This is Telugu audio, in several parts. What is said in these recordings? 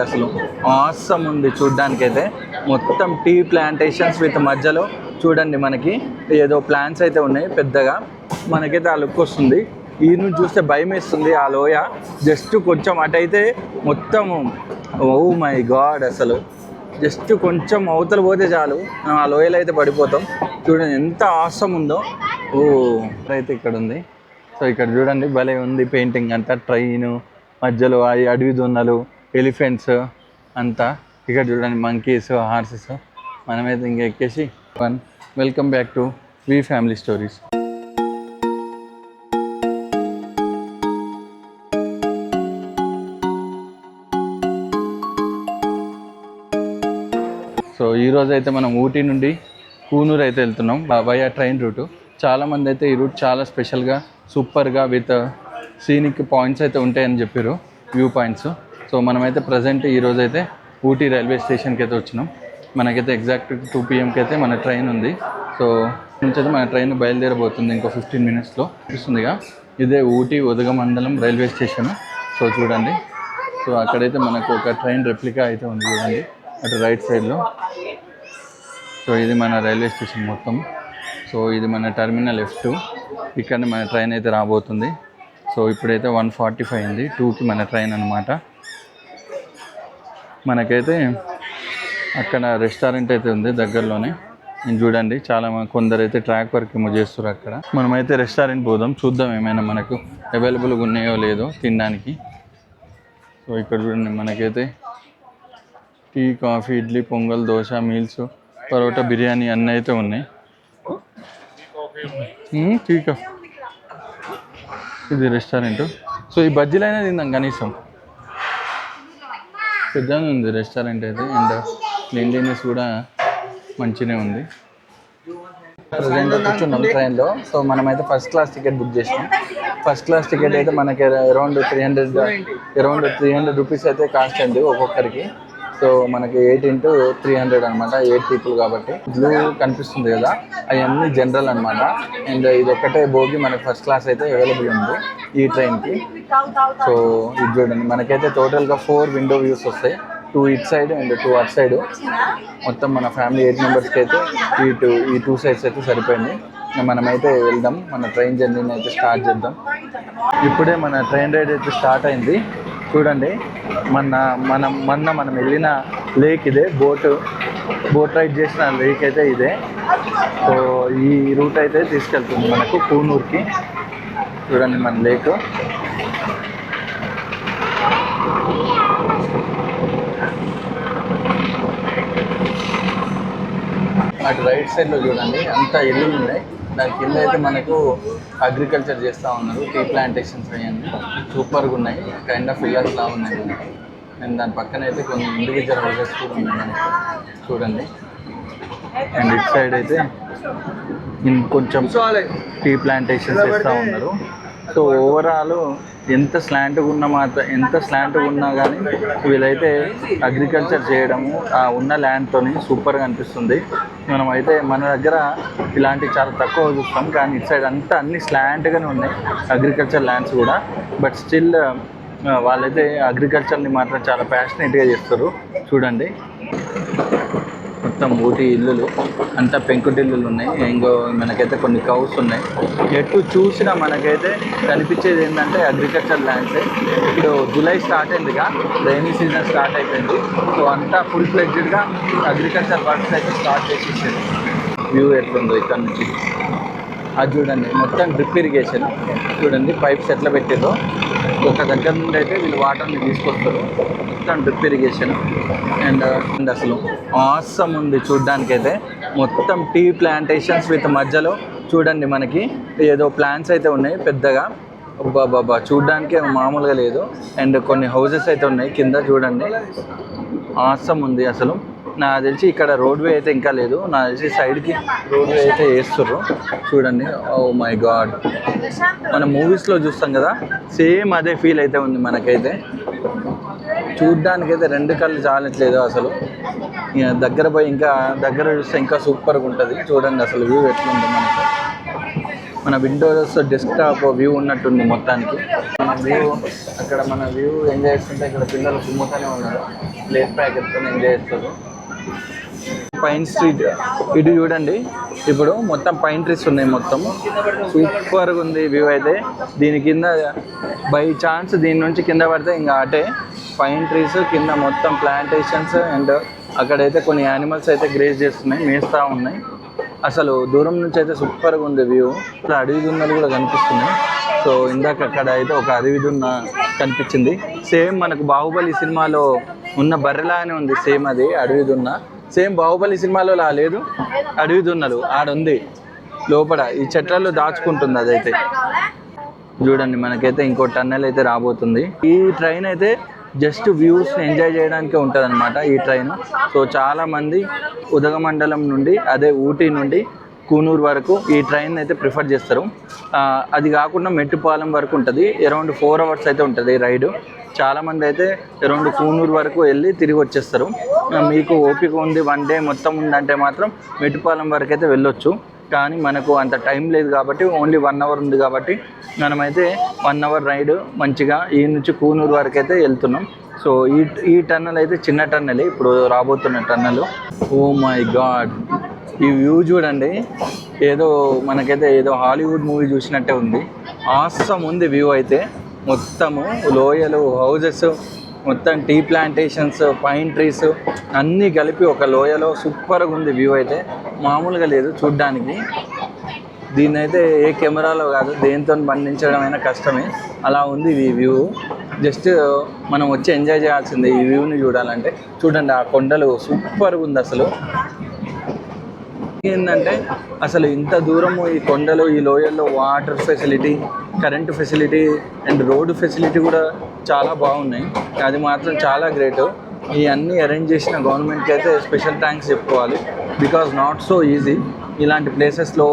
చూడండి అసలు. ఆసం ఉంది చూడ్డానికి అయితే మొత్తం టీ ప్లాంటేషన్స్ విత్ మధ్యలో. చూడండి మనకి ఏదో ప్లాంట్స్ అయితే ఉన్నాయి పెద్దగా. మనకైతే ఆ లుక్ వస్తుంది. ఈ నుంచి చూస్తే భయం వేస్తుంది ఆ లోయ. జస్ట్ కొంచెం అటైతే మొత్తం ఓ మై గాడ్ అసలు. జస్ట్ కొంచెం అవతల పోతే చాలు. మనం ఆ లోయలో అయితే పడిపోతాం. చూడండి ఎంత ఆసం ఉందో. Oh, ఓ అయితే ఇక్కడ ఉంది. సో ఇక్కడ చూడండి భలే ఉంది పెయింటింగ్ అంతా. ట్రైన్ మధ్యలో అవి అడవి దొన్నలు. ఎలిఫెంట్స్ అంతా. ఇక్కడ చూడండి మంకీస్ హార్సెస్ మనమైతే ఇంకా ఎక్కేసి one. Welcome back to V family stories so ఈరోజు అయితే మనం ఊటీ నుండి కూనూరు అయితే వెళ్తున్నాం వయా ట్రైన్ రూటు. చాలామంది అయితే ఈ రూట్ చాలా స్పెషల్గా సూపర్గా విత్ సీనిక్ పాయింట్స్ అయితే ఉంటాయని చెప్పారు వ్యూ పాయింట్స్ సో మనమైతే ప్రజెంట్ ఈరోజు అయితే ఊటీ రైల్వే స్టేషన్కి అయితే వచ్చినాం. మనకైతే ఎగ్జాక్ట్ టూ పిఎంకి అయితే మన ట్రైన్ ఉంది. సో నుంచి అయితే మన ట్రైన్ బయలుదేరబోతుంది ఇంకో ఫిఫ్టీన్ మినిట్స్లో చూస్తుందిగా. ఇదే Ooty Udhagamandalam railway station. So చూడండి. సో అక్కడైతే మనకు ఒక ట్రైన్ రెప్లికా అయితే ఉంది చూడండి. అటు రైట్ సైడ్లో సో ఇది మన రైల్వే స్టేషన్ మొత్తం. సో ఇది మన టర్మినల్ ఎఫ్ టూ ఇక్కడ మన ట్రైన్ అయితే రాబోతుంది. సో ఇప్పుడైతే వన్ ఫార్టీ ఫైవ్ అయింది టూకి మన ట్రైన్ అనమాట మనకైతే అక్కడ రెస్టారెంట్ అయితే ఉంది దగ్గరలోనే. నేను చూడండి చాలా కొందరు అయితే ట్రాక్ వర్క్ ఏమో చేస్తారు అక్కడ. మనమైతే రెస్టారెంట్ పోదాం చూద్దాం ఏమైనా మనకు అవైలబుల్గా ఉన్నాయో లేదో తినడానికి. సో ఇక్కడ చూడండి మనకైతే tea coffee idli pongal dosa meals parotta biryani అన్నీ అయితే ఉన్నాయి. Tea coffee. ఇది రెస్టారెంట్. సో ఈ బజ్జీలైనా తిందాం కనీసం. పెద్దగా ఉంది రెస్టారెంట్ అయితే. అండ్ క్లీన్లీనెస్ కూడా మంచిగానే ఉంది. ప్రజెంట్ కూర్చున్నాం ట్రైన్లో. సో మనమైతే ఫస్ట్ క్లాస్ టికెట్ బుక్ చేసినాం. ఫస్ట్ క్లాస్ టికెట్ అయితే మనకి around three hundred around three hundred rupees అయితే కాస్ట్ అండి ఒక్కొక్కరికి. సో మనకి ఎయిట్ ఇంటూ త్రీ హండ్రెడ్ అనమాట ఎయిట్ పీపుల్ కాబట్టి. బ్లూ కనిపిస్తుంది కదా అవన్నీ జనరల్ అనమాట అండ్ ఇది ఒక్కటే బోగి మనకి ఫస్ట్ క్లాస్ అయితే అవైలబుల్ ఉంది ఈ ట్రైన్కి. సో ఇది చూడండి మనకైతే టోటల్గా ఫోర్ విండో వ్యూస్ వస్తాయి. Two it side and two at side మొత్తం మన ఫ్యామిలీ ఎయిట్ మెంబర్స్కి అయితే ఈ టూ ఈ టూ సైడ్స్ అయితే సరిపోయింది. మనమైతే వెళ్దాం మన ట్రైన్ జర్నీని అయితే స్టార్ట్ చేద్దాం. ఇప్పుడే మన ట్రైన్ రైడ్ అయితే స్టార్ట్ అయింది. చూడండి మన మనం మొన్న మనం వెళ్ళిన లేక్ ఇదే బోటు బోట్ రైడ్ చేసిన లేక్ అయితే ఇదే. సో ఈ రూట్ అయితే తీసుకెళ్తుంది మనకు కూనూరుకి చూడండి మన లేక్ అటు రైట్ సైడ్లో చూడండి అంతా ఇల్లులు ఉన్నాయి. దాని కింద అయితే మనకు అగ్రికల్చర్ చేస్తూ ఉన్నారు. టీ ప్లాంటేషన్స్ అవన్నీ సూపర్గా ఉన్నాయి. కైండ్ ఆఫ్ విల్లర్స్ లా ఉన్నాయి. అండ్ దాని పక్కన అయితే కొన్ని ఇండివిజువల్ హౌసెస్ కూడా ఉన్నాయి చూడండి. అండ్ ఇటు సైడ్ అయితే ఇంకొంచెం టీ ప్లాంటేషన్స్ చేస్తూ ఉన్నారు. సో ఓవరాల్ ఎంత స్లాంట్గా ఉన్న మాత్ర ఎంత స్లాంట్గా ఉన్నా కానీ వీళ్ళైతే అగ్రికల్చర్ చేయడము ఆ ఉన్న ల్యాండ్తోని సూపర్గా అనిపిస్తుంది. మనం అయితే మన దగ్గర ఇలాంటివి చాలా తక్కువ చూస్తాం కానీ ఇటు సైడ్ అంతా అన్ని స్లాంట్గానే ఉన్నాయి అగ్రికల్చర్ ల్యాండ్స్ కూడా. బట్ స్టిల్ వాళ్ళైతే అగ్రికల్చర్ని మాత్రం చాలా ప్యాషనేట్గా చేస్తారు. చూడండి. మొత్తం ఊటి ఇల్లులు అంతా పెంకుటిల్లులు ఉన్నాయి. ఇంకో మనకైతే కొన్ని కౌస్ ఉన్నాయి. ఎటు చూసినా మనకైతే కనిపించేది ఏంటంటే అగ్రికల్చర్ ల్యాండ్స్ ఇప్పుడు జూలై స్టార్ట్ అయిందిగా రైనీ సీజన్ స్టార్ట్ అయిపోయింది. సో అంతా ఫుల్ ఫ్లెడ్జ్డ్గా అగ్రికల్చర్ వర్క్స్ అయితే స్టార్ట్ చేసేసారు. వ్యూ ఎట్లుందో ఇక్కడ నుంచి. అది చూడండి మొత్తం డ్రిప్ ఇరిగేషన్ చూడండి పైప్స్ ఎట్లా పెట్టేదో ఒక దగ్గర నుండి అయితే వీళ్ళు వాటర్ని తీసుకొస్తారు. మొత్తం డ్రిప్ ఇరిగేషన్ అండ్ అండ్ అసలు ఆసం ఉంది చూడ్డానికి అయితే మొత్తం టీ ప్లాంటేషన్స్ విత్ మధ్యలో చూడండి మనకి. ఏదో ప్లాంట్స్ అయితే ఉన్నాయి పెద్దగా. బాబా చూడ్డానికి మామూలుగా లేదు. అండ్ కొన్ని హౌసెస్ అయితే ఉన్నాయి కింద చూడండి. ఆసం ఉంది అసలు. నాకు తెలిసి ఇక్కడ రోడ్వే అయితే ఇంకా లేదు. నాకు తెలిసి సైడ్కి రోడ్వే అయితే వేస్తుర్రు. చూడండి. ఓ మై గాడ్ మన మూవీస్లో చూస్తాం కదా సేమ్ అదే ఫీల్ అయితే ఉంది మనకైతే. చూడ్డానికైతే అయితే రెండు కళ్ళు చాలట్లేదు అసలు. దగ్గర పోయి ఇంకా దగ్గర చూస్తే ఇంకా సూపర్గా ఉంటుంది. చూడండి అసలు వ్యూ ఎట్లుంది మనకి. మన విండోస్ డెస్క్టాప్ వ్యూ ఉన్నట్టుంది మొత్తానికి. మన వ్యూ అక్కడ మన వ్యూ ఎంజాయ్ చేస్తుంటే ఇక్కడ పిల్లలు కుమ్ముతూనే ఉన్నారు. ప్లేస్ ప్యాకెట్తో ఎంజాయ్ చేస్తారు? పైన్ స్ట్రీట్ ఇటు చూడండి. ఇప్పుడు మొత్తం పైన్ ట్రీస్ ఉన్నాయి మొత్తం. సూపర్గా ఉంది వ్యూ అయితే. దీని కింద బై ఛాన్స్ దీని నుంచి కింద పడితే ఇంకా అటే. పైన్ ట్రీస్ కింద మొత్తం ప్లాంటేషన్స్ అండ్ అక్కడైతే కొన్ని యానిమల్స్ అయితే గ్రేజ్ చేస్తున్నాయి మేస్తూ ఉన్నాయి. అసలు దూరం నుంచి అయితే సూపర్గా ఉంది వ్యూ. ఇక్కడ అడవి దున్నలు కూడా కనిపిస్తున్నాయి సో ఇందాక అక్కడ అయితే ఒక అడవి దున్న కనిపించింది. సేమ్ మనకు బాహుబలి సినిమాలో ఉన్న బర్రెలానే ఉంది సేమ్ అది అడవి దున్న సేమ్ బాహుబలి సినిమాలో లా లేదు అడవి దున్నలు ఆడుంది లోపల ఈ చెట్లలో దాచుకుంటుంది అదైతే. చూడండి మనకైతే ఇంకో టన్నెల్ అయితే రాబోతుంది. ఈ ట్రైన్ అయితే జస్ట్ వ్యూస్ ఎంజాయ్ చేయడానికి ఉంటుంది అనమాట ఈ ట్రైన్. సో చాలామంది ఉదగమండలం నుండి అదే ఊటీ నుండి కూనూరు వరకు ఈ ట్రైన్ అయితే ప్రిఫర్ చేస్తారు. అది కాకుండా మెట్టుపాలెం వరకు ఉంటుంది. అరౌండ్ ఫోర్ అవర్స్ అయితే ఉంటుంది రైడ్. చాలామంది అయితే అరౌండ్ కూనూరు వరకు వెళ్ళి తిరిగి వచ్చేస్తారు. మీకు ఓపిక ఉంది వన్ డే మొత్తం ఉందంటే మాత్రం మెట్టుపాలెం వరకు అయితే వెళ్ళొచ్చు. కానీ మనకు అంత టైం లేదు కాబట్టి ఓన్లీ వన్ అవర్ ఉంది కాబట్టి మనమైతే వన్ అవర్ రైడ్ మంచిగా ఈ నుంచి కూనూరు వరకు అయితే వెళ్తున్నాం. సో ఈ ఈ టన్నల్ అయితే చిన్న టన్నెల్ ఇప్పుడు రాబోతున్న టన్నల్. ఓ మై గాడ్ ఈ వ్యూ చూడండి ఏదో మనకైతే ఏదో హాలీవుడ్ మూవీ చూసినట్టే ఉంది. ఆసం ఉంది వ్యూ అయితే. మొత్తము లోయలు హౌజెస్ మొత్తం టీ ప్లాంటేషన్స్ పైన్ ట్రీస్ అన్నీ కలిపి ఒక లోయలో సూపర్గా ఉంది వ్యూ అయితే. మామూలుగా లేదు చూడ్డానికి. దీన్ని అయితే ఏ కెమెరాలో కాదు దేంతో పండించడం అయినా కష్టమే. అలా ఉంది ఈ వ్యూ జస్ట్ మనం వచ్చి ఎంజాయ్ చేయాల్సిందే ఈ వ్యూని చూడాలంటే. చూడండి ఆ కొండలు సూపర్గా ఉంది అసలు. ఏంటంటే అసలు ఇంత దూరము ఈ కొండలు ఈ లోయల్లో water facility current facility and road facility కూడా చాలా బాగున్నాయి. అది మాత్రం చాలా గ్రేట్. ఈ అన్నీ అరేంజ్ చేసిన గవర్నమెంట్కి అయితే స్పెషల్ థ్యాంక్స్ చెప్పుకోవాలి. Because not so easy. ఇలాంటి ప్లేసెస్లో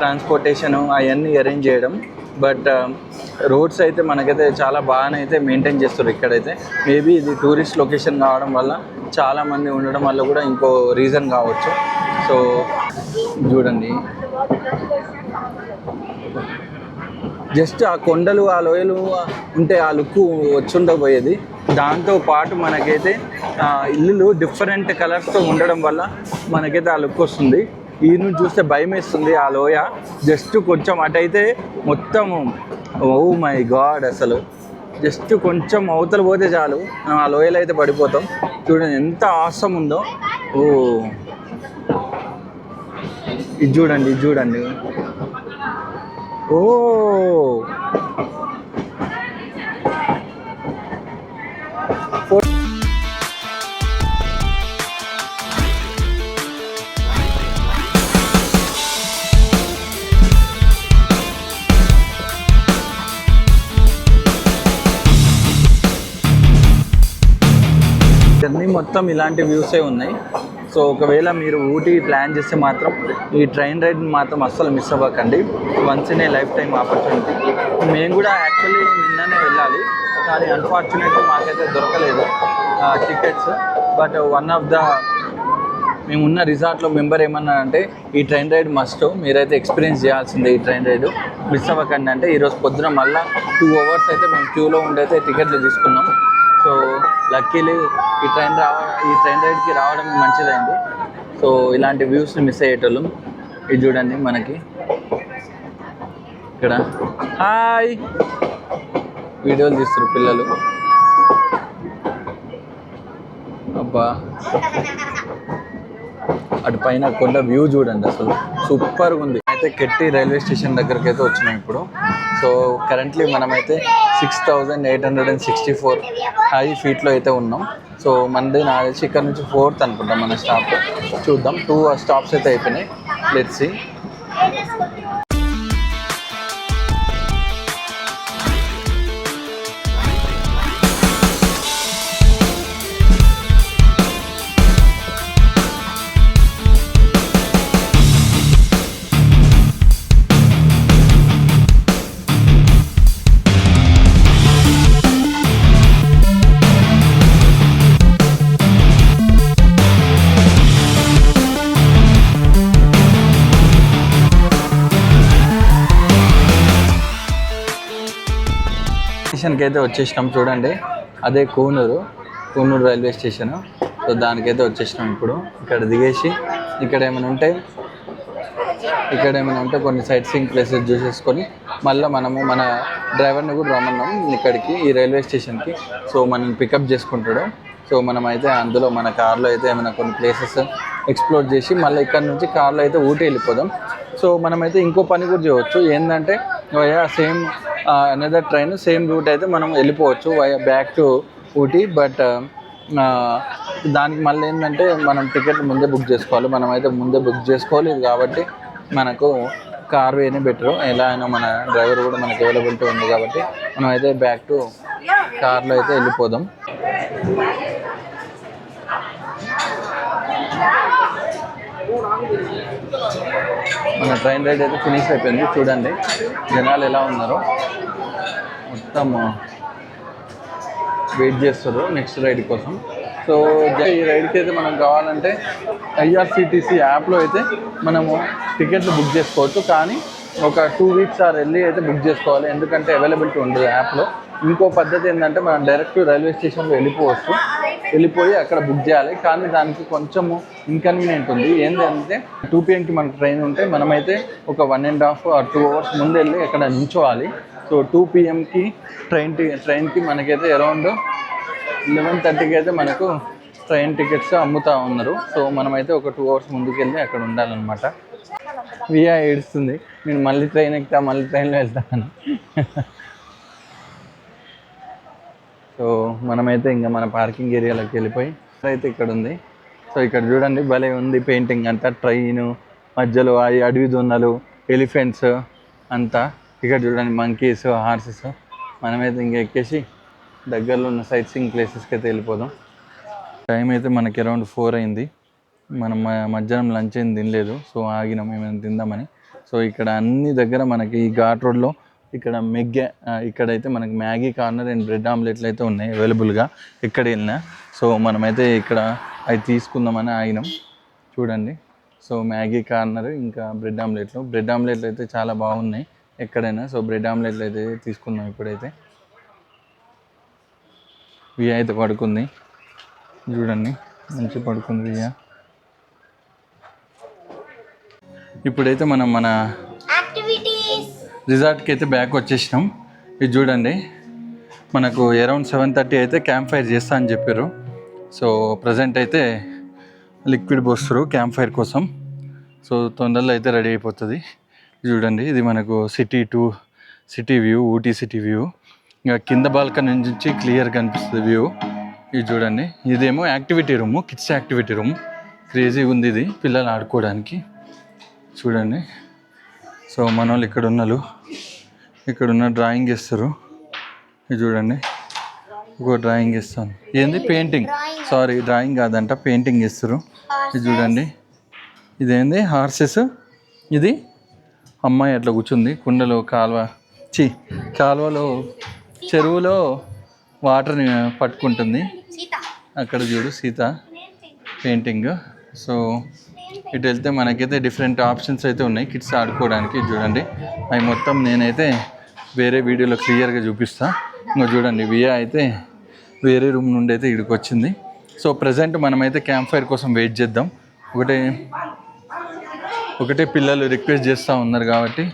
ట్రాన్స్పోర్టేషన్ అవన్నీ అరేంజ్ చేయడం. బట్ రోడ్స్ అయితే మనకైతే చాలా బాగానే అయితే మెయింటైన్ చేస్తారు ఇక్కడైతే. మేబీ ఇది టూరిస్ట్ లొకేషన్ కావడం వల్ల చాలామంది ఉండడం వల్ల కూడా ఇంకో రీజన్ కావచ్చు. సో చూడండి. జస్ట్ ఆ కొండలు ఆ లోయలు ఉంటే ఆ లుక్ వచ్చుండబోయేది. దాంతో పాటు మనకైతే ఇల్లులు డిఫరెంట్ కలర్స్తో ఉండడం వల్ల మనకైతే ఆ లుక్ వస్తుంది. ఈ నుంచి చూస్తే భయం వేస్తుంది ఆ లోయ. జస్ట్ కొంచెం అటైతే మొత్తం ఓ మై గాడ్ అసలు. జస్ట్ కొంచెం అవతల పోతే చాలు. మనం ఆ లోయలో అయితే పడిపోతాం. చూడండి ఎంత ఆసం ఉందో. ఓ ఇది చూడండి ఇది చూడండి. ఓ! జర్నీ మొత్తం ఇలాంటి వ్యూసే ఉన్నాయి. సో ఒకవేళ మీరు ఊటీ ప్లాన్ చేస్తే మాత్రం ఈ ట్రైన్ రైడ్ మాత్రం అస్సలు మిస్ అవ్వకండి. Once in a life time opportunity మేము కూడా యాక్చువల్లీ నిన్ననే వెళ్ళాలి. కానీ అన్ఫార్చునేట్లీ మాకైతే దొరకలేదు tickets but one of the మేము ఉన్న రిసార్ట్లో మెంబర్ ఏమన్నా అంటే ఈ ట్రైన్ రైడ్ మస్ట్ మీరైతే ఎక్స్పీరియన్స్ చేయాల్సిందే ఈ ట్రైన్ రైడ్. మిస్ అవ్వకండి అంటే ఈరోజు పొద్దున మళ్ళీ టూ అవర్స్ అయితే మేము క్యూలో ఉండైతే టికెట్లు తీసుకున్నాం. సో లక్కీలీ ఈ ట్రైన్ రావడం ఈ ట్రైన్ రైడ్కి రావడం మంచిదైంది. సో ఇలాంటి వ్యూస్ని మిస్ అయ్యేటోళ్ళం. ఇది చూడండి మనకి. ఇక్కడ. హాయ్ వీడియోలు తీస్తారు పిల్లలు. అబ్బా. అటు పైన కొండ వ్యూ చూడండి అసలు. సూపర్గా ఉంది. అయితే కెట్టి రైల్వే స్టేషన్ దగ్గరికి అయితే వచ్చినాం ఇప్పుడు. సో కరెంట్లీ మనమైతే six thousand eight hundred and sixty four high ఫీట్లో అయితే ఉన్నాం. సో మనది నా తెలిసి ఇక్కడ నుంచి ఫోర్త్ అనుకుంటాం మన స్టాప్ చూద్దాం. టూ స్టాప్స్ అయితే అయిపోయినాయి. లెట్స్ స్టేషన్కి అయితే వచ్చేసినాం చూడండి. అదే Coonoor Coonoor railway station. So దానికైతే వచ్చేసినాం ఇప్పుడు. ఇక్కడ దిగేసి ఇక్కడ ఏమైనా ఉంటే ఇక్కడ ఏమైనా ఉంటే కొన్ని సైట్ సీయింగ్ ప్లేసెస్ చూసేసుకొని మళ్ళీ మనము మన డ్రైవర్ని కూడా రమ్మన్నాం ఇక్కడికి ఈ రైల్వే స్టేషన్కి. సో మనం పికప్ చేసుకుంటాడు. సో మనం అయితే అందులో మన కార్లో అయితే ఏమైనా కొన్ని ప్లేసెస్ ఎక్స్ప్లోర్ చేసి మళ్ళీ ఇక్కడ నుంచి కార్లో అయితే ఊటీ వెళ్ళిపోదాం. సో మనమైతే ఇంకో పని కూడా చేయవచ్చు. ఏంటంటే same another train same route అయితే మనం వెళ్ళిపోవచ్చు way back to Ooty but దానికి మళ్ళీ ఏంటంటే మనం టికెట్ ముందే బుక్ చేసుకోవాలి. మనం అయితే ముందే బుక్ చేసుకోలేదు కాబట్టి మనకు కార్ వేనే బెటర్ ఎలా అయినా మన డ్రైవర్ కూడా మనకి అవైలబిలిటీ ఉంది కాబట్టి మనం అయితే బ్యాక్ టు కార్లో అయితే వెళ్ళిపోదాం. మన ట్రైన్ రైడ్ అయితే ఫినిష్ అయిపోయింది. చూడండి జనాలు ఎలా ఉన్నారో. మొత్తం వెయిట్ చేస్తారు నెక్స్ట్ రైడ్ కోసం. సో జ- ఈ రైడ్కి అయితే మనం కావాలంటే ఐఆర్సిటీసీ యాప్లో అయితే మనము టికెట్లు బుక్ చేసుకోవచ్చు. కానీ ఒక టూ వీక్స్ ఆర్ వెళ్ళి అయితే బుక్ చేసుకోవాలి. ఎందుకంటే అవైలబిలిటీ ఉండదు యాప్లో ఇంకో పద్ధతి ఏంటంటే మనం డైరెక్ట్ రైల్వే స్టేషన్లో వెళ్ళిపోవచ్చు. వెళ్ళిపోయి అక్కడ బుక్ చేయాలి. కానీ దానికి కొంచెము ఇన్కన్వీనియంట్ ఉంది. ఏంటంటే టూ పిఎంకి మనకు ట్రైన్ ఉంటే మనమైతే ఒక one and half or two hours ముందు వెళ్ళి అక్కడ నించోవాలి. సో టూ పిఎంకి ట్రైన్ టి ట్రైన్కి మనకైతే అరౌండ్ లెవెన్ థర్టీకి అయితే మనకు ట్రైన్ టికెట్స్ అమ్ముతా ఉన్నారు. సో మనమైతే ఒక టూ అవర్స్ ముందుకెళ్ళి అక్కడ ఉండాలన్నమాట. వియా ఏడుస్తుంది. నేను మళ్ళీ ట్రైన్ ఎక్కుతా మళ్ళీ ట్రైన్లో వెళ్తాను. సో మనమైతే ఇంకా మన పార్కింగ్ ఏరియాలోకి వెళ్ళిపోయి అయితే ఇక్కడ ఉంది సో ఇక్కడ చూడండి భలే ఉంది పెయింటింగ్ అంతా ట్రైన్ మధ్యలో ఆ అడవి దొన్నలు ఎలిఫెంట్స్ అంతా. ఇక్కడ చూడండి మంకీస్ హార్సెస్ మనమైతే ఇంకా ఎక్కేసి దగ్గరలో ఉన్న సైట్ సీయింగ్ ప్లేసెస్కి అయితే వెళ్ళిపోదాం. టైం అయితే మనకి అరౌండ్ ఫోర్ అయింది. మనం మధ్యాహ్నం లంచ్ ఏం తినలేదు. సో ఆగినాం ఏమైనా తిందామని. సో ఇక్కడ అన్ని దగ్గర మనకి ఈ ఘాట్ రోడ్లో ఇక్కడ మెగ్గె ఇక్కడైతే మనకి మ్యాగీ కార్నర్ అండ్ బ్రెడ్ ఆమ్లెట్లు అయితే ఉన్నాయి అవైలబుల్గా ఎక్కడ వెళ్ళినా. సో మనమైతే ఇక్కడ అవి తీసుకుందామని ఆగినాం. చూడండి. సో మ్యాగీ కార్నర్ ఇంకా బ్రెడ్ ఆమ్లెట్లు. బ్రెడ్ ఆమ్లెట్లు అయితే చాలా బాగున్నాయి ఎక్కడైనా. సో బ్రెడ్ ఆమ్లెట్లు అయితే తీసుకుందాం ఇప్పుడైతే. వియా అయితే పడుకుంది. చూడండి. మంచి పడుకుంది వియా ఇప్పుడైతే మనం మన రిజార్ట్కి అయితే బ్యాక్ వచ్చేసినాం. ఇది చూడండి. మనకు అరౌండ్ సెవెన్ థర్టీ అయితే క్యాంప్ ఫైర్ చేస్తా అని చెప్పారు. సో ప్రజెంట్ అయితే లిక్విడ్ పోస్తారు క్యాంప్ ఫైర్ కోసం. సో తొందరలో అయితే రెడీ అయిపోతుంది. చూడండి ఇది మనకు city to city view Ooty city view. ఇంకా కింద బాల్కనీ నుంచి క్లియర్ కనిపిస్తుంది వ్యూ. ఇది చూడండి. ఇదేమో activity room kids activity room. క్రేజీగా ఉంది ఇది పిల్లలు ఆడుకోవడానికి. చూడండి. సో మన వాళ్ళు ఇక్కడ ఉన్నారు ఇక్కడ ఉన్న డ్రాయింగ్ ఇస్తారు ఇది చూడండి. ఇంకో డ్రాయింగ్ ఇస్తాను ఏంది? పెయింటింగ్ సారీ డ్రాయింగ్ కాదంట పెయింటింగ్ ఇస్తారు ఇది చూడండి. ఇదేంది? హార్సెస్ ఇది? అమ్మాయి అట్లా కూర్చుంది. కుండలో కాలువ. చి కాలువలో చెరువులో వాటర్ని పట్టుకుంటుంది. అక్కడ చూడు సీత. పెయింటింగ్ సో ఇటు వెళ్తే మనకైతే డిఫరెంట్ ఆప్షన్స్ అయితే ఉన్నాయి. కిడ్స్ ఆడుకోవడానికి చూడండి. అవి మొత్తం నేనైతే వేరే వీడియోలో క్లియర్గా చూపిస్తా. ఇంకా చూడండి వియా అయితే వేరే రూమ్ నుండి అయితే ఇక్కడికి వచ్చింది. సో ప్రజెంట్ మనమైతే క్యాంప్ ఫైర్ కోసం వెయిట్ చేద్దాం. ఒకటే ఒకటే పిల్లలు రిక్వెస్ట్ చేస్తూ ఉన్నారు కాబట్టి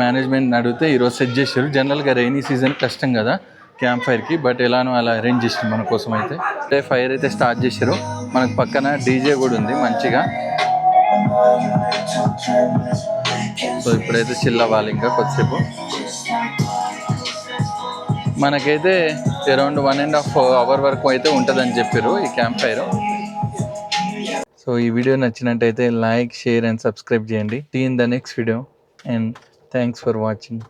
మేనేజ్మెంట్ అడిగితే ఈరోజు సెట్ చేశారు. జనరల్గా రైనీ సీజన్ కష్టం కదా క్యాంప్ ఫైర్కి బట్ ఎలానో అలా అరేంజ్ చేసింది మన కోసం అయితే. అంటే ఫైర్ అయితే స్టార్ట్ చేశారు. మనకు పక్కన డీజే కూడా ఉంది మంచిగా. సో ఇప్పుడైతే చిల్ అవ్వాలి ఇంకా కొద్దిసేపు. మనకైతే around one and half hour వరకు అయితే ఉంటుందని చెప్పారు ఈ క్యాంప్ ఫైర్. సో ఈ వీడియో నచ్చినట్టయితే లైక్ షేర్ అండ్ సబ్స్క్రైబ్ చేయండి. See in the next video and thanks for watching